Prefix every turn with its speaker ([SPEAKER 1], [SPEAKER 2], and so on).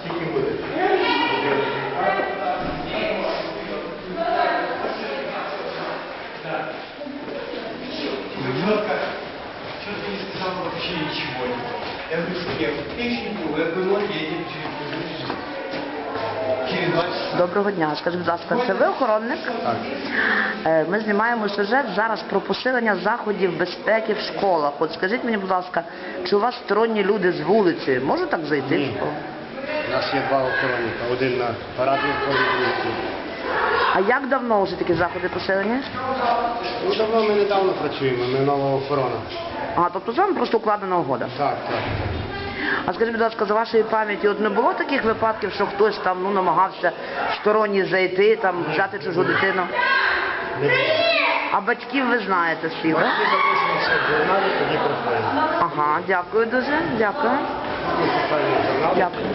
[SPEAKER 1] Скільки буде? Немножко, что ты не сказал вообще ничего. Я говорю, что я в печнику, я говорю, вот едем
[SPEAKER 2] Доброго дня. Скажіть, будь ласка, це ви охоронник?
[SPEAKER 1] Так.
[SPEAKER 2] Е, Ми знімаємо сюжет зараз про посилення заходів безпеки в школах. От скажіть мені, будь ласка, чи у вас сторонні люди з вулиці можуть так зайти в школу?
[SPEAKER 3] У нас є два охоронника, один на парадній вході, другий тут.
[SPEAKER 2] А як давно вже такі заходи посилені?
[SPEAKER 3] Ну, давно ми недавно працюємо, ми нова охорона.
[SPEAKER 2] А, тобто з вами просто укладена угода.
[SPEAKER 3] Так, так.
[SPEAKER 2] А скажіть, будь ласка, за вашої пам'яті, от не було таких випадків, що хтось там ну намагався сторонній зайти, там взяти чужу дитину? А батьків ви знаєте всіх, так?
[SPEAKER 3] Батьки записуємося в журналі, тоді приходимо.
[SPEAKER 2] Ага, дякую дуже, дякую.
[SPEAKER 3] Журнал.
[SPEAKER 2] Дякую.